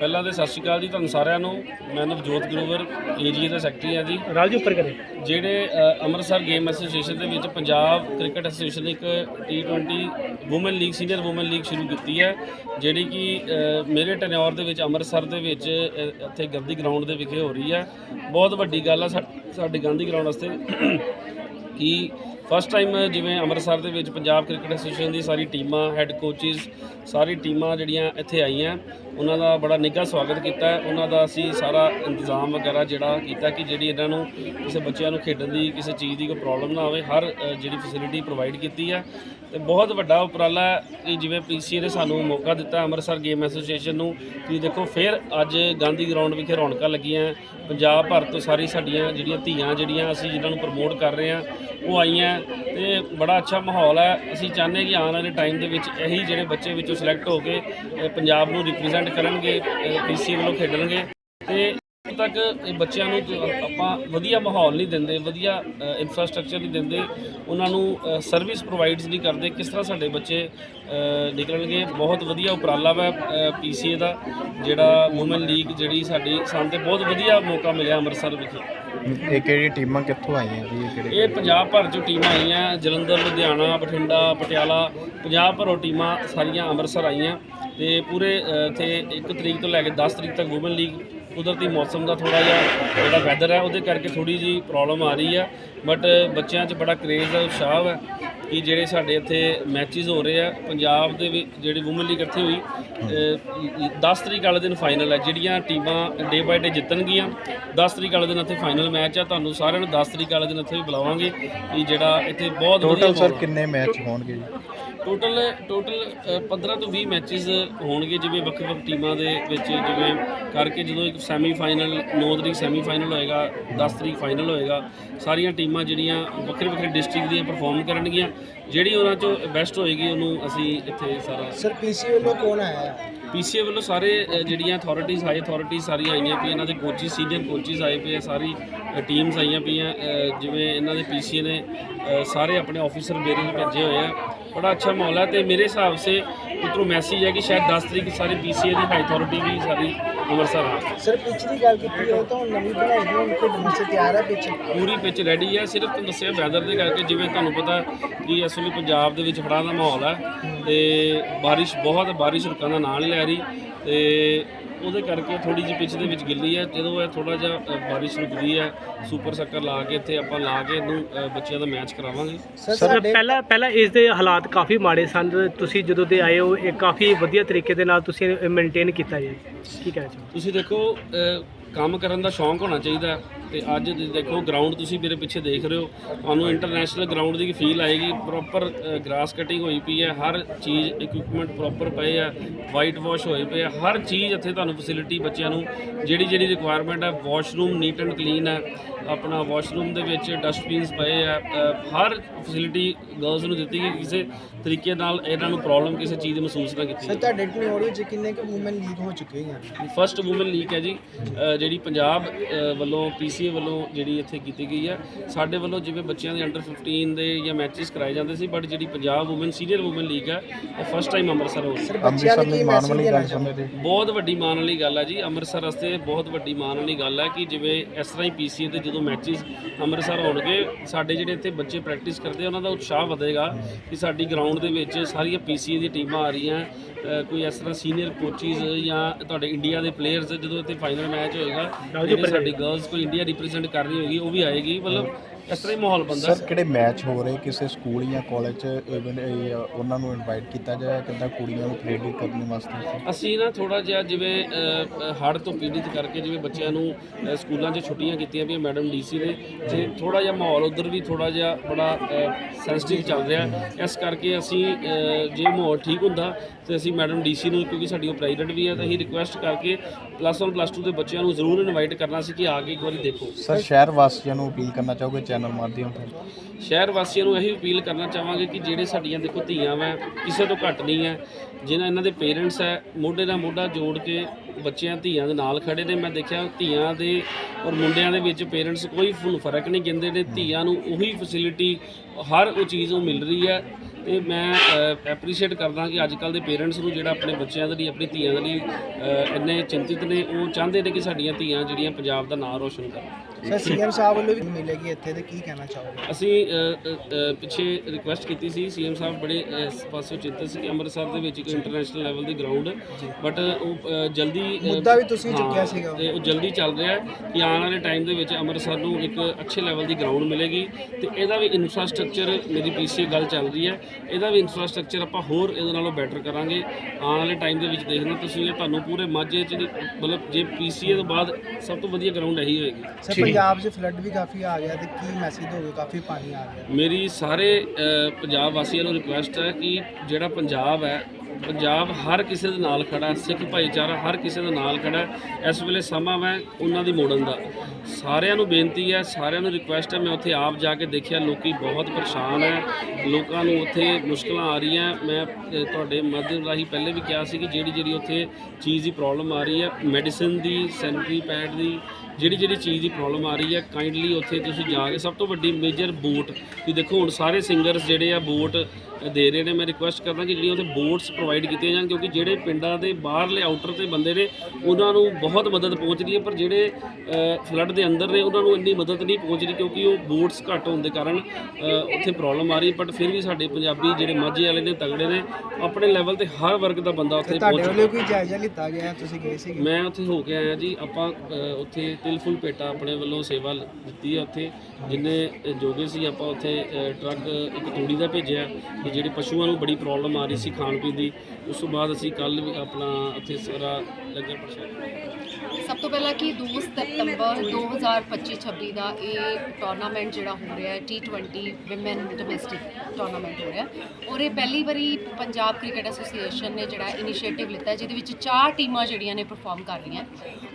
ਪਹਿਲਾਂ ਤੇ ਸਤਿ ਸ਼੍ਰੀ ਅਕਾਲ ਜੀ ਤੁਹਾਨੂੰ ਸਾਰਿਆਂ ਨੂੰ। ਮੈਂ ਨਵਜੋਤ ਗਰੋਵਰ ਏਜੀਏ ਦਾ ਸੈਕਟਰੀ ਹਾਂ ਜੀ। ਰਾਜ ਉੱਪਰ ਕਰੇ। ਜਿਹੜੇ ਅ, ਅੰਮ੍ਰਿਤਸਰ ਗੇਮ ਐਸੋਸੀਏਸ਼ਨ ਦੇ ਵਿੱਚ ਪੰਜਾਬ ਕ੍ਰਿਕਟ ਐਸੋਸੀਏਸ਼ਨ ਨੇ ਇੱਕ T20 woman league senior woman league ਸ਼ੁਰੂ ਕੀਤੀ ਹੈ ਜਿਹੜੀ ਕਿ ਅ, ਮੇਰੇ ਟੈਨਿਓਰ ਦੇ ਵਿੱਚ ਅੰਮ੍ਰਿਤਸਰ ਦੇ ਵਿੱਚ ਅ, ਇੱਥੇ ਗਾਂਧੀ ਗਰਾਊਂਡ ਦੇ ਵਿਖੇ ਹੋ ਰਹੀ ਹੈ। ਬਹੁਤ ਵੱਡੀ ਗੱਲ ਆ ਸਾ- ਸਾਡੇ ਗਾਂਧੀ ਗਰਾਊਂਡ ਵਾਸਤੇ ਕਿ ਫਸਟ ਟਾਈਮ ਜਿਵੇਂ ਅੰਮ੍ਰਿਤਸਰ ਦੇ ਵਿੱਚ ਪੰਜਾਬ ਕ੍ਰਿਕਟ ਐਸੋਸੀਏਸ਼ਨ ਦੀ ਸਾਰੀ ਟੀਮਾਂ ਹੈੱਡ ਕੋਚਿਸ ਸਾਰੀ ਟੀਮਾਂ ਜਿਹੜੀਆਂ ਇੱਥੇ ਆਈਆਂ। ਉਹਨਾਂ ਦਾ ਬੜਾ ਨਿੱਘਾ ਸਵਾਗਤ ਕੀਤਾ। ਉਹਨਾਂ ਦਾ ਅਸੀਂ ਸਾਰਾ ਇੰਤਜ਼ਾਮ ਵਗੈਰਾ ਜਿਹੜਾ ਕੀਤਾ ਕਿ ਜਿਹੜੀ ਇਹਨਾਂ ਨੂੰ ਕਿਸੇ ਬੱਚਿਆਂ ਨੂੰ ਖੇਡਣ ਦੀ, ਕਿਸੇ ਚੀਜ਼ ਦੀ ਕੋਈ ਪ੍ਰੋਬਲਮ ਨਾ ਆਵੇ, ਹਰ ਜਿਹੜੀ ਫੈਸਿਲਿਟੀ ਪ੍ਰੋਵਾਈਡ ਕੀਤੀ ਹੈ ਤੇ ਬਹੁਤ ਵੱਡਾ ਉਪਰਾਲਾ ਕਿ ਜਿਵੇਂ ਪੀਸੀਏ ਨੇ ਸਾਨੂੰ ਮੌਕਾ ਦਿੱਤਾ ਅੰਮ੍ਰਿਤਸਰ ਗੇਮ ਐਸੋਸੀਏਸ਼ਨ ਨੂੰ ਕਿ ਦੇਖੋ ਫਿਰ ਅੱਜ ਗਾਂਧੀ ਗਰਾਊਂਡ ਵਿਖੇ ਰੌਣਕਾਂ ਲੱਗੀਆਂ। ਪੰਜਾਬ ਭਰ ਤੋਂ ਸਾਰੀ ਸਾਡੀਆਂ ਜਿਹੜੀਆਂ ਧੀਆਂ ਜਿਹੜੀਆਂ ਅਸੀਂ ਜਿਨ੍ਹਾਂ ਨੂੰ ਪ੍ਰਮੋਟ ਕਰ ਰਹੇ ਹਾਂ ਉਹ ਆਈਆਂ ਤੇ ਬੜਾ ਅੱਛਾ ਮਾਹੌਲ ਹੈ। ਅਸੀਂ ਚਾਹੁੰਦੇ ਕਿ ਆਉਣ ਵਾਲੇ ਟਾਈਮ ਦੇ ਵਿੱਚ ਇਹੀ ਜਿਹੜੇ ਬੱਚੇ ਵਿੱਚੋਂ ਸਿਲੈਕਟ ਹੋ ਕੇ ਪੰਜਾਬ ਨੂੰ ਰਿਪਰੈਜ਼ੈਂਟ ਕਰਨਗੇ ਪੀਸੀਏ ਵੱਲੋਂ ਖੇਡਣਗੇ ਤੇ ਤੱਕ ਇਹ ਬੱਚਿਆਂ ਨੂੰ ਜੋ ਆਪਾਂ ਵਧੀਆ ਮਾਹੌਲ ਨਹੀਂ ਦਿੰਦੇ ਵਧੀਆ ਇਨਫਰਾਸਟ੍ਰਕਚਰ ਨਹੀਂ ਦਿੰਦੇ ਉਹਨਾਂ ਨੂੰ ਸਰਵਿਸ ਪ੍ਰੋਵਾਈਡਸ ਨਹੀਂ ਕਰਦੇ ਕਿਸ ਤਰ੍ਹਾਂ ਸਾਡੇ ਬੱਚੇ ਨਿਕਲਣਗੇ? ਬਹੁਤ ਵਧੀਆ ਉਪਰਾਲਾ ਵਾ ਪੀਸੀਏ ਦਾ ਜਿਹੜਾ ਵੂਮਨ ਲੀਗ ਜਿਹੜੀ ਸਾਡੀ ਸਾਨੂੰ ਤੇ ਬਹੁਤ ਵਧੀਆ ਮੌਕਾ ਮਿਲਿਆ ਅੰਮ੍ਰਿਤਸਰ ਵਿਖੇ। ਇਹ ਕਿਹੜੀ ਟੀਮਾਂ ਕਿੱਥੋਂ ਆਈਆਂ ਜੀ? ਇਹ ਕਿਹੜੇ ਇਹ ਪੰਜਾਬ ਭਰ ਚੋਂ ਟੀਮਾਂ ਆਈਆਂ ਜਲੰਧਰ ਲੁਧਿਆਣਾ ਬਠਿੰਡਾ ਪਟਿਆਲਾ ਪੰਜਾਬ ਭਰੋਂ ਟੀਮਾਂ ਸਾਰੀਆਂ ਅੰਮ੍ਰਿਤਸਰ ਆਈਆਂ ਤੇ ਪੂਰੇ ਇੱਥੇ 1 ਤਰੀਕ ਤੋਂ ਲੈ ਕੇ 10 ਤਰੀਕ ਤੱਕ ਵੂਮਨ ਲੀਗ ਕੁਦਰਤੀ ਮੌਸਮ ਦਾ ਥੋੜਾ ਜਿਹਾ ਜਿਹੜਾ ਵੈਦਰ ਹੈ ਉਹਦੇ ਕਰਕੇ ਥੋੜੀ ਜੀ ਪ੍ਰੋਬਲਮ ਆ ਰਹੀ ਆ ਬਟ ਬੱਚਿਆਂ 'ਚ ਬੜਾ ਕ੍ਰੇਜ਼ ਹੈ ਉਤਸ਼ਾਹ ਹੈ ਕਿ ਜਿਹੜੇ ਸਾਡੇ ਇੱਥੇ ਮੈਚਸ ਹੋ ਰਹੇ ਆ ਪੰਜਾਬ ਦੇ ਵਿੱਚ ਜਿਹੜੀ ਵੂਮਨ ਲੀਗ ਇੱਥੇ ਹੋਈ ਅ, 10 ਤਰੀਕ ਵਾਲੇ ਦਿਨ ਫਾਈਨਲ ਹੈ ਜਿਹੜੀਆਂ ਟੀਮਾਂ ਡੇ ਬਾਏ ਡੇ ਜਿੱਤਣਗੀਆਂ 10 ਤਰੀਕ ਵਾਲੇ ਦਿਨ ਇੱਥੇ ਫਾਈਨਲ ਮੈਚ ਆ। ਤੁਹਾਨੂੰ ਸਾਰਿਆਂ ਨੂੰ 10 ਤਰੀਕ ਵਾਲੇ ਦਿਨ ਇੱਥੇ ਵੀ ਬੁਲਾਵਾਂਗੇ ਕਿ ਜਿਹੜਾ ਇੱਥੇ ਬਹੁਤ ਵਧੀਆ ਟੋਟਲ ਸਰ। ਕਿੰਨੇ ਮੈਚ ਹੋਣਗੇ ਜੀ? ਟੋਟਲ ਟੋਟਲ ਅ, 15 ਤੋਂ 20 ਮੈਚਸ ਹੋਣਗੇ ਜਿਵੇਂ ਵੱਖ ਵੱਖ ਟੀਮਾਂ ਦੇ ਵਿੱਚ ਜਿਵੇਂ ਕਰਕੇ ਜਦੋਂ ਇੱਕ ਸੈਮੀ ਫਾਈਨਲ 9 ਤਰੀਕ ਸੈਮੀ ਫਾਈਨਲ ਹੋਏਗਾ 10 ਤਰੀਕ ਫਾਈਨਲ ਹੋਏਗਾ ਸਾਰੀਆਂ ਟੀਮਾਂ ਜਿਹੜੀਆਂ ਵੱਖਰੇ ਵੱਖਰੇ ਡਿਸਟ੍ਰਿਕਟ ਦੀਆਂ ਪਰਫਾਰਮ ਕਰਨਗੀਆਂ ਜਿਹੜੀ ਉਹਨਾਂ ਚੋਂ ਬੈਸਟ ਹੋਏਗੀ ਉਹਨੂੰ ਅਸੀਂ ਇੱਥੇ ਸਾਰਾ ਸਰ ਪੀਸੀ ਵੱਲੋਂ ਕੌਣ ਆਇਆ ਪੀਸੀਏ ਵੱਲੋਂ ਸਾਰੇ ਜਿਹੜੀਆਂ ਅਥਾਰਟੀਜ਼ ਹਾਈ ਅਥਾਰਟੀਜ਼ ਸਾਰੀਆਂ ਆਈਆਂ ਪਈਆਂ ਇਹਨਾਂ ਦੇ ਕੋਚਿਸ ਸੀਨੀਅਰ ਕੋਚਿਸ ਆਏ ਪਏ ਆ ਸਾਰੀ ਟੀਮਸ ਆਈਆਂ ਪਈਆਂ ਜਿਵੇਂ ਇਹਨਾਂ ਦੇ ਪੀਸੀਏ ਨੇ ਸਾਰੇ ਆਪਣੇ ਆਫੀਸਰ ਮੇਰੇ ਨੂੰ ਭੇਜੇ ਹੋਏ ਆ। ਬੜਾ ਅੱਛਾ ਮਾਹੌਲ ਹੈ ਤੇ ਮੇਰੇ ਹਿਸਾਬ ਸੇ ਉਤਰੋਂ ਮੈਸੇਜ ਹੈ ਕਿ ਸ਼ਾਇਦ 10 ਤਰੀਕ ਸਾਰੇ ਪੀਸੀਏ ਦੀ ਹਾਈ ਅਥਾਰਟੀ ਵੀ ਸਾਰੀ ਅੰਮ੍ਰਿਤਸਰ ਆ। ਸਰ ਪਿੱਚ ਦੀ ਗੱਲ ਕੀਤੀ ਹੈ ਤਾਂ ਨਵੀਂ ਬਣਾਈ ਹੁਣ ਖੇਡਣ ਵਾਸਤੇ ਤਿਆਰ ਹੈ ਪਿੱਚ ਪੂਰੀ ਪਿਚ ਰੈਡੀ ਹੈ ਸਿਰਫ ਤੁਹਾਨੂੰ ਦੱਸਿਆ ਵੈਦਰ ਦੇ ਕਰਕੇ ਜਿਵੇਂ ਤੁਹਾਨੂੰ ਪਤਾ ਕਿ ਇਸ ਵੇਲੇ ਪੰਜਾਬ ਦੇ ਵਿੱਚ ਹੜ੍ਹਾਂ ਦਾ ਮਾਹੌਲ ਹੈ ਤੇ ਬਾਰਿਸ਼ ਬਹੁਤ ਬਾਰਿਸ਼ ਰੁਕਣ ਦਾ ਨਾਂ ਨਹੀਂ ਲੈ ਰਹੀ ਤੇ ਉਹਦੇ ਕਰਕੇ ਥੋੜੀ ਜਿਹੀ ਪਿਚ ਦੇ ਵਿੱਚ ਗਿੱਲੀ ਹੈ ਜਦੋਂ ਇਹ ਥੋੜਾ ਜਿਹਾ ਬਾਰਿਸ਼ ਰੁਕਦੀ ਹੈ ਸੁਪਰ ਸੱਕਰ ਲਾ ਕੇ ਇੱਥੇ ਆਪਾਂ ਲਾ ਕੇ ਇਹਨੂੰ ਅ, ਬੱਚਿਆਂ ਦਾ ਮੈਚ ਕਰਾਵਾਂਗੇ। ਸਰ ਪਹਿਲਾਂ ਪਹਿਲਾਂ ਇਸ ਦੇ ਹਾਲਾਤ ਕਾਫੀ ਮਾੜੇ ਸਨ ਤੁਸੀਂ ਜਦੋਂ ਦੇ ਆਏ ਹੋ ਇਹ ਕਾਫੀ ਵਧੀਆ ਤਰੀਕੇ ਦੇ ਨਾਲ ਤੁਸੀਂ ਮੇਨਟੇਨ ਕੀਤਾ ਜੀ। ਕੀ ਕਹਿਣਾ ਤੁਸੀਂ ਦੇਖੋ ਅ, ਕੰਮ ਕਰਨ ਦਾ ਸ਼ੌਂਕ ਹੋਣਾ ਚਾਹੀਦਾ ਹੈ। ਤੇ ਅੱਜ ਦੇ- ਦੇਖੋ ਗਰਾਊਂਡ ਤੁਸੀਂ ਮੇਰੇ ਪਿੱਛੇ ਦੇਖ ਰਹੇ ਹੋ। ਤੁਹਾਨੂੰ ਇੰਟਰਨੈਸ਼ਨਲ ਗਰਾਊਂਡ ਦੀ ਫੀਲ ਆਏਗੀ। ਪ੍ਰੋਪਰ ਗ੍ਰਾਸ ਕਟਿੰਗ ਹੋਈ ਪਈ ਹੈ। ਹਰ ਚੀਜ਼ ਇਕਵਿਪਮੈਂਟ ਪ੍ਰੋਪਰ ਪਏ ਆ। ਵਾਈਟ ਵਾਸ਼ ਹੋਏ ਪਏ ਆ। ਹਰ ਚੀਜ਼ ਇੱਥੇ ਤੁਹਾਨੂੰ ਫੈਸਿਲਿਟੀ ਬੱਚਿਆਂ ਨੂੰ ਜਿਹੜੀ ਜਿਹੜੀ ਰਿਕੁਆਇਰਮੈਂਟ ਹੈ ਵਾਸ਼ਰੂਮ ਨੀਟ ਐਂਡ ਕਲੀਨ ਹੈ। ਆਪਣਾ ਵਾਸ਼ਰੂਮ ਦੇ ਵਿੱਚ ਡਸਟਬਿਨਸ ਪਏ ਆ। ਹਰ ਫੈਸਿਲਿਟੀ ਗਰਲਸ ਨੂੰ ਦਿੱਤੀ ਗਈ। ਕਿਸੇ ਤਰੀਕੇ ਨਾਲ ਇਹਨਾਂ ਨੂੰ ਪ੍ਰੋਬਲਮ ਕਿਸੇ ਚੀਜ਼ ਦੀ ਮਹਿਸੂਸ ਨਾ ਕੀਤੀ ਸਰ ਤੁਹਾਡੇ ਟਿਊਰ ਵਿੱਚ ਕਿੰਨੇ ਕੁ ਵੂਮਨ ਲੀਗ ਹੋ ਚੁੱਕੇ ਹਨ ਫਸਟ ਵੂਮਨ ਲੀਗ ਹੈ ਜੀ। ਜਿਹੜੀ ਪੰਜਾਬ ਵੱਲੋਂ ਪੀਸੀਏ ਵੱਲੋਂ ਜਿਹੜੀ ਇੱਥੇ ਕੀਤੀ ਗਈ ਹੈ ਸਾਡੇ ਵੱਲੋਂ ਜਿਵੇਂ ਬੱਚਿਆਂ ਦੇ ਅੰਡਰ 15 ਦੇ ਜਾਂ ਮੈਚਸ ਕਰਾਏ ਜਾਂਦੇ ਸੀ ਬਟ ਜਿਹੜੀ Punjab woman senior woman league ਹੈ ਇਹ ਫਸਟ ਟਾਈਮ ਅੰਮ੍ਰਿਤਸਰ ਹੋ ਰਹੀ ਹੈ ਸਰ ਬੱਚਿਆਂ ਅੰਮ੍ਰਿਤਸਰ ਨੂੰ ਮਾਣ ਮੈਸੇਜ ਵਾਲੀ ਦੇਣਾ ਗੱਲ ਚਾਹੁੰਦੇ ਸਮਝਦੇ ਬਹੁਤ ਵੱਡੀ ਮਾਣ ਵਾਲੀ ਗੱਲ ਹੈ ਜੀ ਅੰਮ੍ਰਿਤਸਰ ਵਾਸਤੇ ਬਹੁਤ ਵੱਡੀ ਮਾਣ ਵਾਲੀ ਗੱਲ ਹੈ ਕਿ ਜਿਵੇਂ ਇਸ ਤਰ੍ਹਾਂ ਹੀ ਪੀਸੀਏ ਤੇ ਜਦੋਂ ਮੈਚਸ ਅੰਮ੍ਰਿਤਸਰ ਹੋਣਗੇ ਸਾਡੇ ਜਿਹੜੇ ਇੱਥੇ ਬੱਚੇ ਪ੍ਰੈਕਟਿਸ ਕਰਦੇ ਆ, ਉਹਨਾਂ ਦਾ ਉਤਸ਼ਾਹ ਵਧੇਗਾ ਕਿ ਸਾਡੀ ਗਰਾਊਂਡ ਦੇ ਵਿੱਚ ਸਾਰੀਆਂ ਪੀਸੀਏ ਦੀ ਟੀਮਾਂ ਆ ਰਹੀਆਂ ਕੋਈ ਇਸ ਤਰ੍ਹਾਂ ਸੀਨੀਅਰ ਕੋਚਿਸ ਜਾਂ ਤੁਹਾਡੇ ਇੰਡੀਆ ਦੇ ਪਲੇਅਰਸ ਜਦੋਂ ਇੱਥੇ ਫਾਈਨਲ ਮੈਚ ਹੋਏਗਾ ਜਿਹੜੀ ਸਾਡੀ ਗਰਲਸ ਕੋਈ ਇੰਡੀਆ ਰਿਪਰੈਜ਼ੈਂਟ ਕਰ ਰਹੀ ਹੋਏਗੀ ਉਹ ਵੀ ਆਏਗੀ ਮਤਲਬ ਇਸ ਤਰ੍ਹਾਂ ਹੀ ਮਾਹੌਲ ਬੰਦਾ ਸਰ ਕਿਹੜੇ ਮੈਚ ਹੋ ਰਹੇ? ਕਿਸੇ ਸਕੂਲ ਜਾਂ ਕਾਲਜ ਚ ਇਵਨ ਉਹਨਾਂ ਨੂੰ ਇਨਵਾਈਟ ਕੀਤਾ ਜਾਏ ਕਿੱਦਾਂ ਕੁੜੀਆਂ ਨੂੰ ਪ੍ਰੇਰਿਤ ਕਰਨ ਵਾਸਤੇ? ਅਸੀਂ ਨਾ ਥੋੜਾ ਜਿਹਾ ਜਿਵੇਂ ਹੜ ਤੋਂ ਪੀੜਿਤ ਕਰਕੇ ਜਿਵੇਂ ਬੱਚਿਆਂ ਨੂੰ ਅ, ਸਕੂਲਾਂ 'ਚ ਛੁੱਟੀਆਂ ਕੀਤੀਆਂ ਵੀ ਮੈਡਮ ਡੀਸੀ ਨੇ ਤੇ ਥੋੜਾ ਜਿਹਾ ਮਾਹੌਲ ਉਧਰ ਵੀ ਥੋੜਾ ਜਿਹਾ ਬੜਾ ਸੈਂਸਿਟਿਵ ਚੱਲ ਰਿਹਾ। ਇਸ ਕਰਕੇ ਅਸੀਂ ਅ, ਜੇ ਮਾਹੌਲ ਠੀਕ ਹੁੰਦਾ ਤੇ ਅਸੀਂ ਮੈਡਮ ਡੀਸੀ ਨੂੰ ਕਿਉਂਕਿ ਸਾਡੀ ਉਹ ਪ੍ਰਾਈਵੇਟ ਵੀ ਹੈ ਤਾਂ ਅਸੀਂ ਰਿਕੁਐਸਟ ਕਰਕੇ ਪਲੱਸ 1 ਪਲੱਸ 2 ਦੇ ਬੱਚਿਆਂ ਨੂੰ ਜ਼ਰੂਰ ਇਨਵਾਈਟ ਕਰਨਾ ਸੀ ਕਿ ਆ ਕੇ ਇੱਕ ਵਾਰੀ ਦੇਖੋ। ਸਰ ਸ਼ਹਿਰ ਵਾਸੀਆਂ ਨੂੰ ਅਪੀਲ ਕਰਨਾ ਚਾਹੋਗੇ ਚੈਨਲ ਮਾਧਿਅਮ ਤੋਂ। ਸ਼ਹਿਰ ਵਾਸੀਆਂ ਨੂੰ ਇਹੀ ਅਪੀਲ ਕਰਨਾ ਚਾਹਾਂਗੇ ਕਿ ਜਿਹੜੇ ਸਾਡੀਆਂ ਦੇਖੋ ਧੀਆਂ ਵੈ, ਕਿਸੇ ਤੋਂ ਘੱਟ ਨਹੀਂ ਹੈ ਜਿਹਨਾਂ ਇਹਨਾਂ ਦੇ ਪੇਰੈਂਟਸ ਹੈ, ਮੋਢੇ ਨਾਲ ਮੋਢਾ ਜੋੜ ਕੇ ਬੱਚਿਆਂ ਧੀਆਂ ਦੇ ਨਾਲ ਖੜੇ ਨੇ। ਮੈਂ ਦੇਖਿਆ ਧੀਆਂ ਦੇ ਔਰ ਮੁੰਡਿਆਂ ਦੇ ਵਿੱਚ ਪੇਰੈਂਟਸ ਕੋਈ ਫ- ਫ਼ਰਕ ਨਹੀਂ ਕਹਿੰਦੇ ਨੇ। ਧੀਆਂ ਨੂੰ ਉਹੀ ਫੈਸਿਲਿਟੀ ਹਰ ਉਹ ਚੀਜ਼ ਉਹ ਮਿਲ ਰਹੀ ਹੈ। ਤੇ ਮੈਂ ਐਪਰੀਸ਼ੀਏਟ ਕਰਦਾ ਕਿ ਅੱਜ ਕੱਲ ਦੇ ਪੇਰੈਂਟਸ ਨੂੰ ਜਿਹੜਾ ਆਪਣੇ ਬੱਚਿਆਂ ਦੇ ਲਈ, ਆਪਣੀ ਧੀਆਂ ਦੇ ਲਈ ਇੰਨੇ ਚਿੰਤਿਤ ਨੇ। ਉਹ ਚਾਹੁੰਦੇ ਨੇ ਕਿ ਸਾਡੀਆਂ ਧੀਆਂ ਜਿਹੜੀਆਂ ਪੰਜਾਬ ਦਾ ਨਾਂ ਰੋਸ਼ਨ ਕਰਨ। ਸਰ ਸੀਐਮ ਸਾਹਿਬ ਵੱਲੋਂ ਵੀ ਮਿਲੇਗੀ ਇੱਥੇ ਤੇ ਕੀ ਕਹਿਣਾ ਚਾਹੋਗੇ? ਅਸੀਂ ਅ, ਅ, ਅ, ਪਿੱਛੇ ਰਿਕੁਐਸਟ ਕੀਤੀ ਸੀ ਸੀਐਮ ਸਾਹਿਬ ਬੜੇ ਇਸ ਪਾਸੋਂ ਚਿੰਤਤ ਸੀ ਕਿ ਅੰਮ੍ਰਿਤਸਰ ਦੇ ਵਿੱਚ ਇੱਕ ਇੰਟਰਨੈਸ਼ਨਲ ਲੈਵਲ ਦੀ ਗਰਾਊਂਡ ਬਟ ਉਹ ਅ, ਜਲਦੀ ਅ, ਮੁੱਦਾ ਵੀ ਤੁਸੀਂ ਹਾਂ, ਚੁੱਕਿਆ ਸੀਗਾ। ਤੇ ਉਹ ਜਲਦੀ ਚੱਲ ਰਿਹਾ ਹੈ ਕਿ ਆਉਣ ਵਾਲੇ ਟਾਈਮ ਦੇ ਵਿੱਚ ਅੰਮ੍ਰਿਤਸਰ ਨੂੰ ਇੱਕ ਅੱਛੇ ਲੈਵਲ ਦੀ ਗਰਾਊਂਡ ਮਿਲੇਗੀ। ਤੇ ਇਹਦਾ ਵੀ ਇਨਫਰਾਸਟ੍ਰਕਚਰ ਮੇਰੀ ਪੀਸੀਏ ਗੱਲ ਚੱਲ ਰਹੀ ਹੈ ਇਹਦਾ ਵੀ ਇਨਫਰਾਸਟ੍ਰਕਚਰ ਆਪਾਂ ਹੋਰ ਇਹਦੇ ਨਾਲੋਂ ਬੈਟਰ ਕਰਾਂਗੇ। ਆਉਣ ਵਾਲੇ ਟਾਈਮ ਦੇ ਵਿੱਚ ਦੇਖਣਾ ਤੁਸੀਂ ਇਹ ਤੁਹਾਨੂੰ ਪੂਰੇ ਮਾਝੇ ਚ ਮਤਲਬ ਜੇ ਪੀਸੀਏ ਤੋਂ ਬਾਅਦ ਸਭ ਤੋਂ ਵਧੀਆ ਗਰਾਊਂਡ ਇਹੀ ਹੋਏਗੀ। ਸਰ ਠੀਕ। ਪੰਜਾਬ 'ਚ ਫਲੱਡ ਵੀ ਕਾਫੀ ਆ ਗਿਆ ਤੇ ਕੀ ਮੈਸੇਜ ਦੋਗੇ ਕਾਫੀ ਪਾਣੀ ਆ ਗਿਆ ਮੇਰੀ ਸਾਰੇ ਅ, ਪੰਜਾਬ ਵਾਸੀਆਂ ਨੂੰ ਰਿਕੁਐਸਟ ਹੈ ਕਿ ਜਿਹੜਾ ਪੰਜਾਬ ਹੈ ਪੰਜਾਬ ਹਰ ਕਿਸੇ ਦੇ ਨਾਲ ਖੜਾ ਹੈ। ਸਿੱਖ ਭਾਈਚਾਰਾ ਹਰ ਕਿਸੇ ਦੇ ਨਾਲ ਖੜਾ ਹੈ। ਇਸ ਵੇਲੇ ਸਮਾਂ ਹੈ ਉਹਨਾਂ ਦੀ ਮੋੜਨ ਦਾ ਸਾਰਿਆਂ ਨੂੰ ਬੇਨਤੀ ਹੈ ਸਾਰਿਆਂ ਨੂੰ ਰਿਕੁਐਸਟ ਹੈ ਮੈਂ ਉੱਥੇ ਆਪ ਜਾ ਕੇ ਦੇਖਿਆ ਲੋਕੀ ਬਹੁਤ ਪਰੇਸ਼ਾਨ ਹੈ ਲੋਕਾਂ ਨੂੰ ਉੱਥੇ ਮੁਸ਼ਕਲਾਂ ਆ ਰਹੀਆਂ ਮੈਂ ਅ, ਤੁਹਾਡੇ ਮਾਧਿਅਮ ਰਾਹੀਂ ਪਹਿਲੇ ਵੀ ਕਿਹਾ ਸੀ ਕਿ ਜਿਹੜੀ ਜਿਹੜੀ ਉੱਥੇ ਚੀਜ਼ ਦੀ ਪ੍ਰੋਬਲਮ ਆ ਰਹੀ ਹੈ ਮੈਡੀਸਿਨ ਦੀ ਸੈਨੀਟਰੀ ਪੈਡ ਦੀ ਜਿਹੜੀ ਜਿਹੜੀ ਚੀਜ਼ ਦੀ ਪ੍ਰੋਬਲਮ ਆ ਰਹੀ ਹੈ ਕਾਈਂਡਲੀ ਉੱਥੇ ਤੁਸੀਂ ਜਾ ਕੇ ਸਭ ਤੋਂ ਵੱਡੀ ਮੇਜਰ ਬੋਟ ਕਿ ਦੇਖੋ ਹੁਣ ਸਾਰੇ ਸਿੰਗਰਸ ਜਿਹੜੇ ਆ ਬੋਟ ਦੇ ਰਹੇ ਨੇ ਮੈਂ ਰਿਕੁਐਸਟ ਕਰਦਾ ਕਿ ਜਿਹੜੀਆਂ ਉੱਥੇ ਬੋਟਸ ਪ੍ਰੋਵਾਈਡ ਕੀਤੀਆਂ ਜਾਣ ਕਿਉਂਕਿ ਜਿਹੜੇ ਪਿੰਡਾਂ ਦੇ ਬਾਹਰਲੇ ਆਊਟਰ ਤੇ ਬੰਦੇ ਨੇ ਉਹਨਾਂ ਨੂੰ ਬਹੁਤ ਮਦਦ ਪਹੁੰਚ ਰਹੀ ਹੈ ਪਰ ਜਿਹੜੇ ਫਲੱਡ ਦੇ ਅੰਦਰ ਨੇ ਉਹਨਾਂ ਨੂੰ ਇੰਨੀ ਮਦਦ ਨਹੀਂ ਪਹੁੰਚ ਰਹੀ ਕਿਉਂਕਿ ਉਹ ਬੋਟਸ ਘੱਟ ਹੋਣ ਦੇ ਕਾਰਨ ਉੱਥੇ ਪ੍ਰੋਬਲਮ ਆ ਰਹੀ ਬਟ ਫਿਰ ਵੀ ਸਾਡੇ ਪੰਜਾਬੀ ਜਿਹੜੇ ਮਾਝੇ ਵਾਲੇ ਨੇ ਤਗੜੇ ਨੇ ਆਪਣੇ ਲੈਵਲ ਤੇ ਹਰ ਵਰਗ ਦਾ ਬੰਦਾ ਉੱਥੇ ਤੁਹਾਡੇ ਪਹੁੰਚ ਵੱਲੋਂ ਕੋਈ ਜਾਇਜ਼ਾ ਲਿੱਤਾ ਗਿਆ ਤੁਸੀਂ ਗਏ ਸੀਗੇ? ਮੈਂ ਉੱਥੇ ਹੋ ਕੇ ਆਇਆ ਜੀ ਆਪਾਂ ਉੱਥੇ ਤਿਲ ਫੁੱਲ ਭੇਟਾ ਆਪਣੇ ਵੱਲੋਂ ਸੇਵਾ ਦਿੱਤੀ ਹੈ ਉੱਥੇ। ਜਿੰਨੇ ਜੋਗੇ ਸੀ, ਆਪਾਂ ਉੱਥੇ ਟਰੱਕ ਇੱਕ ਤੂੜੀ ਦਾ ਭੇਜਿਆ ਕਿ ਜਿਹੜੇ ਪਸ਼ੂਆਂ ਨੂੰ ਬੜੀ ਪ੍ਰੋਬਲਮ ਆ ਰਹੀ ਸੀ ਖਾਣ ਪੀਣ ਦੀ। ਉਸ ਤੋਂ ਬਾਅਦ ਅਸੀਂ ਕੱਲ ਵੀ ਆਪਣਾ ਉੱਥੇ ਸਾਰਾ ਲੰਗਰ ਪ੍ਰਸ਼ਾਦ ਸਭ ਤੋਂ ਪਹਿਲਾਂ ਕਿ 2 ਸਤੰਬਰ 2025-26 ਦਾ ਇਹ ਟੂਰਨਾਮੈਂਟ ਜਿਹੜਾ ਹੋ ਰਿਹਾ ਹੈ T20 ਵਿਮਨ ਡੋਮੈਸਟਿਕ ਟੂਰਨਾਮੈਂਟ ਹੋ ਰਿਹਾ ਔਰ ਇਹ ਪਹਿਲੀ ਵਾਰੀ ਪੰਜਾਬ ਕ੍ਰਿਕਟ ਐਸੋਸੀਏਸ਼ਨ ਨੇ ਜਿਹੜਾ ਇਨੀਸ਼ੀਏਟਿਵ ਲਿੱਤਾ ਜਿਹਦੇ ਵਿੱਚ ਚਾਰ ਟੀਮਾਂ ਜਿਹੜੀਆਂ ਨੇ ਪਰਫਾਰਮ ਕਰ ਰਹੀਆਂ।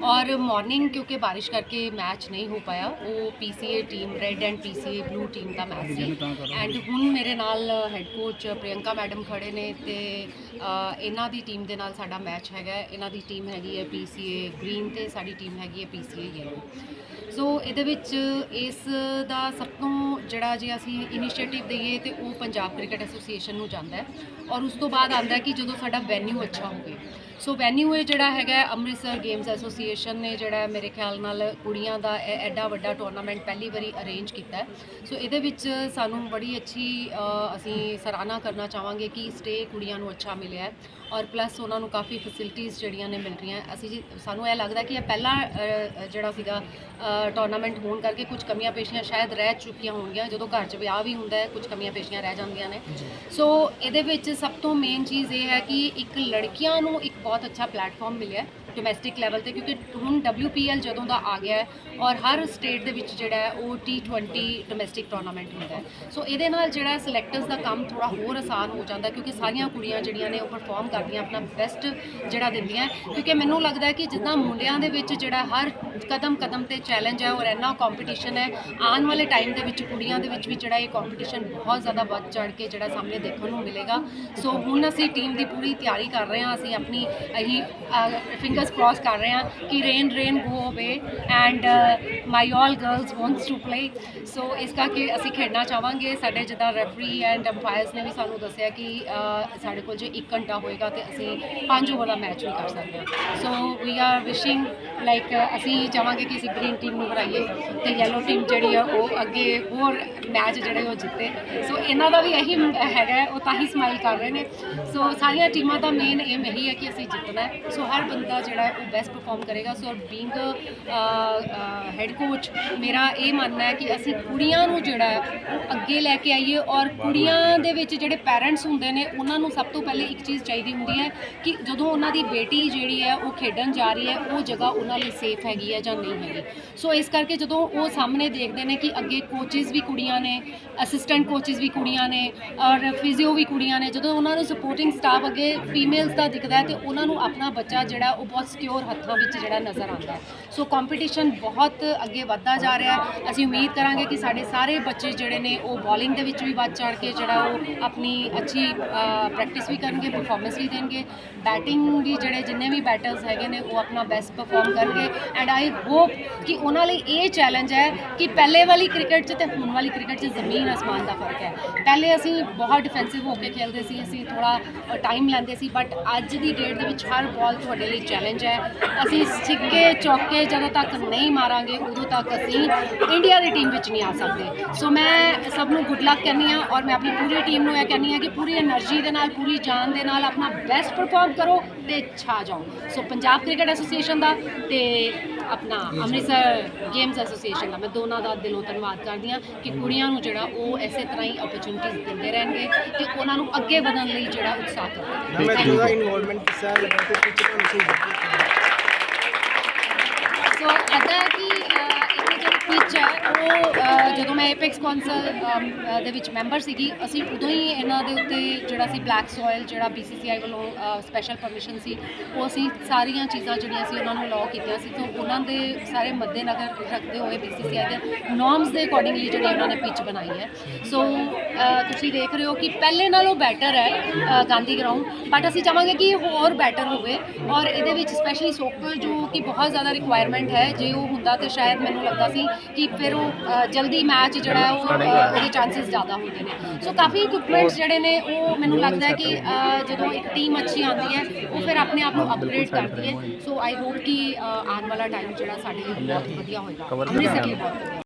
ਔਰ ਮਾਰਨਿੰਗ ਕਿਉਂਕਿ ਬਾਰਿਸ਼ ਕਰਕੇ ਮੈਚ ਨਹੀਂ ਹੋ ਪਾਇਆ। ਉਹ PCA team red and PCA blue team the match ਸੀ। ਐਂਡ ਹੁਣ ਮੇਰੇ ਨਾਲ ਹੈੱਡ ਕੋਚ ਪ੍ਰਿਯੰਕਾ ਮੈਡਮ ਖੜੇ ਨੇ ਤੇ ਇਹਨਾਂ ਦੀ ਟੀਮ ਦੇ ਨਾਲ ਸਾਡਾ ਮੈਚ ਹੈਗਾ। ਇਹਨਾਂ ਦੀ ਟੀਮ ਹੈਗੀ ਹੈ ਪੀਸੀਏ ਗ੍ਰੀਨ ਤੇ ਸਾਡੀ ਟੀਮ ਹੈਗੀ ਹੈ ਪੀਸੀਏ ਯੈਲੋ ਸੋ ਇਹਦੇ ਵਿੱਚ ਇਸ ਦਾ ਸਭ ਤੋਂ ਜਿਹੜਾ ਜੇ ਅਸੀਂ ਇਨੀਸ਼ੀਏਟਿਵ ਦਈਏ ਤੇ ਉਹ ਪੰਜਾਬ ਕ੍ਰਿਕਟ ਐਸੋਸੀਏਸ਼ਨ ਨੂੰ ਜਾਂਦਾ ਹੈ। ਔਰ ਉਸ ਤੋਂ ਬਾਅਦ ਆਂਦਾ ਕਿ ਜਦੋਂ ਸਾਡਾ ਵੈਨਿਊ ਅੱਛਾ ਹੋਵੇ। ਸੋ ਵੈਨਿਊ ਇਹ ਜਿਹੜਾ ਹੈਗਾ ਅੰਮ੍ਰਿਤਸਰ ਗੇਮਸ ਐਸੋਸੀਏਸ਼ਨ ਨੇ ਜਿਹੜਾ ਮੇਰੇ ਖਿਆਲ ਨਾਲ ਕੁੜੀਆਂ ਦਾ ਐਡਾ ਵੱਡਾ ਟੂਰਨਾਮੈਂਟ ਪਹਿਲੀ ਵਾਰੀ ਅਰੇਂਜ ਕੀਤਾ ਹੈ। ਸੋ ਇਹਦੇ ਵਿੱਚ ਸਾਨੂੰ ਬੜੀ ਅੱਛੀ ਅਸੀਂ ਸਰਾਹਨਾ ਕਰਨਾ ਚਾਹਾਂਗੇ ਕਿ ਸਟੇ ਕੁੜੀਆਂ ਨੂੰ ਅੱਛਾ ਮਿਲਿਆ ਹੈ। ਔਰ ਪਲੱਸ ਉਹਨਾਂ ਨੂੰ ਕਾਫੀ ਫੈਸਿਲਿਟੀਆਂ ਜਿਹੜੀਆਂ ਨੇ ਮਿਲ ਰਹੀਆਂ। ਅਸੀਂ ਜੀ, ਸਾਨੂੰ ਇਹ ਲੱਗਦਾ ਕਿ ਇਹ ਪਹਿਲਾ ਜਿਹੜਾ ਸੀਗਾ ਟੂਰਨਾਮੈਂਟ ਹੋਣ ਕਰਕੇ ਕੁਝ ਕਮੀਆਂ ਪੇਸ਼ੀਆਂ ਸ਼ਾਇਦ ਰਹਿ ਚੁੱਕੀਆਂ ਹੋਣਗੀਆਂ ਜਦੋਂ ਘਰ 'ਚ ਵਿਆਹ ਵੀ ਹੁੰਦਾ ਹੈ ਕੁਝ ਕਮੀਆਂ ਪੇਸ਼ੀਆਂ ਰਹਿ ਜਾਂਦੀਆਂ ਨੇ। ਸੋ ਇਹਦੇ ਵਿੱਚ ਸਭ ਤੋਂ ਮੇਨ ਚੀਜ਼ ਇਹ ਹੈ ਕਿ ਇੱਕ ਲੜਕੀਆਂ ਨੂੰ ਇੱਕ ਬਹੁਤ ਅੱਛਾ ਪਲੇਟਫਾਰਮ ਮਿਲਿਆ ਡੋਮੈਸਟਿਕ ਲੈਵਲ ਤੇ, ਕਿਉਂਕਿ ਹੁਣ WPL ਜਦੋਂ ਦਾ ਆ ਗਿਆ ਹੈ ਔਰ ਹਰ ਸਟੇਟ ਦੇ ਵਿੱਚ ਜਿਹੜਾ ਹੈ ਉਹ T20 ਡੋਮੈਸਟਿਕ ਟੂਰਨਾਮੈਂਟ ਹੁੰਦਾ ਹੈ। ਸੋ ਇਹਦੇ ਨਾਲ ਜਿਹੜਾ ਸਿਲੈਕਟਰਸ ਦਾ ਕੰਮ ਥੋੜਾ ਹੋਰ ਆਸਾਨ ਹੋ ਜਾਂਦਾ ਕਿਉਂਕਿ ਸਾਰੀਆਂ ਕੁੜੀਆਂ ਜਿਹੜੀਆਂ ਨੇ ਉਹ ਪਰਫਾਰਮ ਕਰਦੀਆਂ, ਆਪਣਾ ਬੈਸਟ ਜਿਹੜਾ ਦਿੰਦੀਆਂ ਕਿਉਂਕਿ ਮੈਨੂੰ ਲੱਗਦਾ ਕਿ ਜਿੱਦਾਂ ਮੁੰਡਿਆਂ ਦੇ ਵਿੱਚ ਜਿਹੜਾ ਹਰ ਕਦਮ ਕਦਮ ਤੇ ਚੈਲੰਜ ਹੈ ਔਰ ਇੰਨਾ ਕੰਪੀਟੀਸ਼ਨ ਹੈ, ਆਉਣ ਵਾਲੇ ਟਾਈਮ ਦੇ ਵਿੱਚ ਕੁੜੀਆਂ ਦੇ ਵਿੱਚ ਵੀ ਜਿਹੜਾ ਇਹ ਕੰਪੀਟੀਸ਼ਨ ਬਹੁਤ ਜ਼ਿਆਦਾ ਵੱਧ ਚੜ ਕੇ ਜਿਹੜਾ ਸਾਹਮਣੇ ਦੇਖਣ ਨੂੰ ਮਿਲੇਗਾ। ਸੋ ਹੁਣ ਅਸੀਂ ਟੀਮ ਦੀ ਪੂਰੀ ਤਿਆਰੀ ਕਰ ਰਹੇ ਹਾਂ, ਅਸੀਂ ਆਪਣੀ ਅਸੀਂ ਫਿੰਗਰਸ ਕ੍ਰਾਸ ਕਰ ਰਹੇ ਹਾਂ ਕਿ rain rain go away and my all girls wants to play so ਇਸ ਕਰਕੇ ਅਸੀਂ ਖੇਡਣਾ ਚਾਹਾਂਗੇ ਸਾਡੇ ਜਿੱਦਾਂ ਰੈਫਰੀ ਐਂਡ ਅੰਪਾਇਰਸ ਨੇ ਵੀ ਸਾਨੂੰ ਦੱਸਿਆ ਕਿ ਸਾਡੇ ਕੋਲ ਜੇ 1 ਘੰਟਾ ਹੋਏਗਾ ਤੇ ਅਸੀਂ ਪੰਜ ਓਵਰ ਦਾ ਮੈਚ ਵੀ ਕਰ ਸਕਦੇ ਹਾਂ so we are wishing like ਅਸੀਂ ਚਾਹਾਂਗੇ ਕਿ ਅਸੀਂ ਗ੍ਰੀਨ ਟੀਮ ਨੂੰ ਹਰਾਈਏ ਤੇ ਯੈਲੋ ਟੀਮ ਜਿਹੜੀ ਆ ਉਹ ਅੱਗੇ ਹੋਰ ਮੈਚ ਜਿਹੜੇ ਉਹ ਜਿੱਤੇ ਸੋ ਇਹਨਾਂ ਦਾ ਵੀ ਇਹੀ ਹੈਗਾ ਉਹ ਤਾਂ ਹੀ ਸਮਾਈਲ ਕਰ ਰਹੇ ਨੇ ਸੋ ਸਾਰੀਆਂ ਟੀਮਾਂ ਦਾ ਮੇਨ ਏਮ ਇਹੀ ਹੈ ਕਿ ਅਸੀਂ ਜਿੱਤਣਾ ਸੋ ਹਰ ਬੰਦਾ ਜਿਹੜਾ ਉਹ ਬੈਸਟ ਪਰਫਾਰਮ ਕਰੇਗਾ ਸੋ ਬੀਇੰਗ ਹੈਡ ਕੋਚ ਮੇਰਾ ਇਹ ਮੰਨਣਾ ਹੈ ਕਿ ਅਸੀਂ ਕੁੜੀਆਂ ਨੂੰ ਜਿਹੜਾ ਹੈ, ਉਹ ਅੱਗੇ ਲੈ ਕੇ ਆਈਏ ਔਰ ਕੁੜੀਆਂ ਦੇ ਵਿੱਚ ਜਿਹੜੇ ਪੈਰੈਂਟਸ ਹੁੰਦੇ ਨੇ, ਉਹਨਾਂ ਨੂੰ ਸਭ ਤੋਂ ਪਹਿਲੇ ਇੱਕ ਚੀਜ਼ ਚਾਹੀਦੀ ਹੁੰਦੀ ਹੈ ਕਿ ਜਦੋਂ ਉਹਨਾਂ ਦੀ ਬੇਟੀ ਜਿਹੜੀ ਹੈ, ਉਹ ਖੇਡਣ ਜਾ ਰਹੀ ਹੈ, ਉਹ ਜਗ੍ਹਾ ਉਹਨਾਂ ਲਈ ਸੇਫ ਹੈਗੀ ਹੈ ਜਾਂ ਨਹੀਂ ਹੈਗੀ। ਸੋ ਇਸ ਕਰਕੇ ਜਦੋਂ ਉਹ ਸਾਹਮਣੇ ਦੇਖਦੇ ਨੇ ਕਿ ਅੱਗੇ ਕੋਚਿਸ ਵੀ ਕੁੜੀਆਂ ਨੇ ਅਸਿਸਟੈਂਟ ਕੋਚਿਸ ਵੀ ਕੁੜੀਆਂ ਨੇ ਔਰ ਫਿਜ਼ੀਓ ਵੀ ਕੁੜੀਆਂ ਨੇ, ਜਦੋਂ ਉਹਨਾਂ ਨੂੰ ਸਪੋਰਟਿੰਗ ਸਟਾਫ ਅੱਗੇ ਫੀਮੇਲਸ ਦਾ ਦਿਖਦਾ ਹੈ, ਤੇ ਉਹਨਾਂ ਨੂੰ ਆਪਣਾ ਬੱਚਾ ਜਿਹੜਾ, ਉਹ ਬਹੁਤ ਸਿਕਿਉਰ ਹੱਥਾਂ ਵਿੱਚ ਜਿਹੜਾ ਨਜ਼ਰ ਆਉਂਦਾ ਸੋ ਕੰਪੀਟੀਸ਼ਨ ਬਹੁਤ ਅੱਗੇ ਵੱਧਦਾ ਜਾ ਰਿਹਾ ਹੈ। ਅਸੀਂ ਉਮੀਦ ਕਰਾਂਗੇ ਕਿ ਸਾਡੇ ਸਾਰੇ ਬੱਚੇ ਜਿਹੜੇ ਨੇ, ਉਹ ਬੋਲਿੰਗ ਦੇ ਵਿੱਚ ਵੀ ਵੱਧ ਚੜ ਕੇ ਜਿਹੜਾ ਉਹ ਆਪਣੀ ਅੱਛੀ ਪ੍ਰੈਕਟਿਸ ਵੀ ਕਰਨਗੇ ਪਰਫਾਰਮੈਂਸ ਵੀ ਦੇਣਗੇ। ਬੈਟਿੰਗ ਵੀ ਜਿਹੜੇ ਜਿੰਨੇ ਵੀ ਬੈਟਰਸ ਹੈਗੇ ਨੇ, ਉਹ ਆਪਣਾ ਬੈਸਟ ਪਰਫਾਰਮ ਕਰਨਗੇ। ਐਂਡ ਆਈ ਹੋਪ ਕਿ ਉਹਨਾਂ ਲਈ ਇਹ ਚੈਲੰਜ ਹੈ ਕਿ ਪਹਿਲੇ ਵਾਲੀ ਕ੍ਰਿਕਟ 'ਚ ਤੇ ਹੁਣ ਵਾਲੀ ਕ੍ਰਿਕਟ 'ਚ ਜ਼ਮੀਨ ਅਸਮਾਨ ਦਾ ਫ਼ਰਕ ਹੈ। ਪਹਿਲੇ ਅਸੀਂ ਬਹੁਤ ਡਿਫੈਂਸਿਵ ਹੋ ਕੇ ਖੇਲਦੇ ਸੀ, ਅਸੀਂ ਥੋੜਾ ਟਾਈਮ ਲੈਂਦੇ ਸੀ ਬਟ ਅੱਜ ਦੀ ਡੇਟ ਦੇ ਵਿੱਚ ਹਰ ਬਾਲ ਤੁਹਾਡੇ ਲਈ ਚੈਲੰਜ ਹੈ। ਅਸੀਂ ਸਿੱਕੇ, ਚੌਕੇ ਜਦੋਂ ਤੱਕ ਨਹੀਂ ਮਾਰਾਂਗੇ ਉਦੋਂ ਤੱਕ ਅਸੀਂ ਇੰਡੀਆ ਦੀ ਟੀਮ ਵਿੱਚ ਨਹੀਂ ਆ ਸਕਦੇ। ਸੋ ਮੈਂ ਸਭ ਨੂੰ ਗੁੱਡ ਲੱਕ ਕਹਿੰਦੀ ਆ ਔਰ ਮੈਂ ਆਪਣੀ ਪੂਰੀ ਟੀਮ ਨੂੰ ਇਹ ਕਹਿੰਦੀ ਆ ਕਿ ਪੂਰੀ એનર્ਜੀ ਦੇ ਨਾਲ ਪੂਰੀ ਜਾਨ ਦੇ ਨਾਲ ਆਪਣਾ ਬੈਸਟ ਪਰਫਾਰਮ ਕਰੋ ਤੇ ਛਾ ਜਾਓ। ਸੋ ਪੰਜਾਬ ਕ੍ਰਿਕਟ ਐਸੋਸੀਏਸ਼ਨ ਦਾ ਤੇ ਆਪਣਾ ਅੰਮ੍ਰਿਤਸਰ ਗੇਮਸ ਐਸੋਸੀਏਸ਼ਨ ਦਾ। ਮੈਂ ਦੋਨਾਂ ਦਾ ਦਿਲੋਂ ਧੰਨਵਾਦ ਕਰਦੀ ਆ ਕਿ ਕੁੜੀਆਂ ਨੂੰ ਜਿਹੜਾ ਉਹ ਐਸੇ ਤਰ੍ਹਾਂ ਹੀ ਓਪਰਚੁਨਿਟੀਜ਼ ਦਿੰਦੇ ਰਹਿਣਗੇ ਤੇ ਉਹਨਾਂ ਨੂੰ ਅੱਗੇ ਵਧਣ ਲਈ ਜਿਹੜਾ ਉਤਸ਼ਾਹ ਕਰਦੇ ਮੈਂ ਤੁਹਾਡਾ ਇਨਵੋਲਵਮੈਂਟ ਕਿਸਾ ਲੱਗਾ ਤੇ ਕੁਝ ਤੁਹਾਨੂੰ ਸੋ ਅਦਾ ਕਿ ਉਹ ਜਦੋਂ ਮੈਂ ਐਪੈਕਸ ਕੌਂਸਲ ਦੇ ਵਿੱਚ ਮੈਂਬਰ ਸੀਗੀ, ਅਸੀਂ ਉਦੋਂ ਹੀ ਇਹਨਾਂ ਦੇ ਉੱਤੇ ਜਿਹੜਾ ਸੀ ਬਲੈਕ ਸੋਇਲ ਜਿਹੜਾ BCCI ਵੱਲੋਂ ਸਪੈਸ਼ਲ ਪਰਮਿਸ਼ਨ ਸੀ, ਉਹ ਅਸੀਂ ਸਾਰੀਆਂ ਚੀਜ਼ਾਂ ਜਿਹੜੀਆਂ ਸੀ ਉਹਨਾਂ ਨੂੰ ਅਲਾਉ ਕੀਤੀਆਂ ਸੀ। ਤੋਂ ਉਹਨਾਂ ਦੇ ਸਾਰੇ ਮੱਦੇਨਜ਼ਰ ਰੱਖਦੇ ਹੋਏ BCCI ਦੇ ਨੋਰਮਸ ਦੇ ਅਕੋਰਡਿੰਗਲੀ ਜਿਹੜੀ ਉਹਨਾਂ ਨੇ ਪਿਚ ਬਣਾਈ ਹੈ। ਸੋ ਤੁਸੀਂ ਦੇਖ ਰਹੇ ਹੋ ਕਿ ਪਹਿਲੇ ਨਾਲੋਂ ਬੈਟਰ ਹੈ ਗਾਂਧੀ ਗਰਾਊਂਡ ਬਟ ਅਸੀਂ ਚਾਹਾਂਗੇ ਕਿ ਇਹ ਹੋਰ ਬੈਟਰ ਹੋਵੇ ਔਰ ਇਹਦੇ ਵਿੱਚ ਸਪੈਸ਼ਲੀ ਸੋਕਰ ਜੋ ਕਿ ਬਹੁਤ ਜ਼ਿਆਦਾ ਰਿਕੁਆਇਰਮੈਂਟ ਹੈ ਜੇ ਉਹ ਹੁੰਦਾ ਤੇ ਸ਼ਾਇਦ ਮੈਨੂੰ ਲੱਗਦਾ ਸੀ ਕਿ ਫਿਰ ਉਹ ਜਲਦੀ ਮੈਚ ਜਿਹੜਾ ਉਹ ਉਹਦੇ ਚਾਂਸਸ ਜ਼ਿਆਦਾ ਹੁੰਦੇ ਨੇ। ਸੋ ਕਾਫੀ ਇਕਵਿਪਮੈਂਟਸ ਜਿਹੜੇ ਨੇ ਉਹ ਮੈਨੂੰ ਲੱਗਦਾ ਹੈ ਕਿ ਜਦੋਂ ਇੱਕ ਟੀਮ ਅੱਛੀ ਆਉਂਦੀ ਹੈ ਉਹ ਫਿਰ ਆਪਣੇ ਆਪ ਨੂੰ ਅਪਗ੍ਰੇਡ ਕਰਦੀ ਹੈ। ਸੋ ਆਈ ਹੋਪ ਕਿ ਆਉਣ ਵਾਲਾ ਟਾਈਮ ਜਿਹੜਾ ਸਾਡੇ ਲਈ ਬਹੁਤ ਵਧੀਆ ਹੋਏਗਾ। ਅੰਮ੍ਰਿਤਸਰ ਲਈ ਬਹੁਤ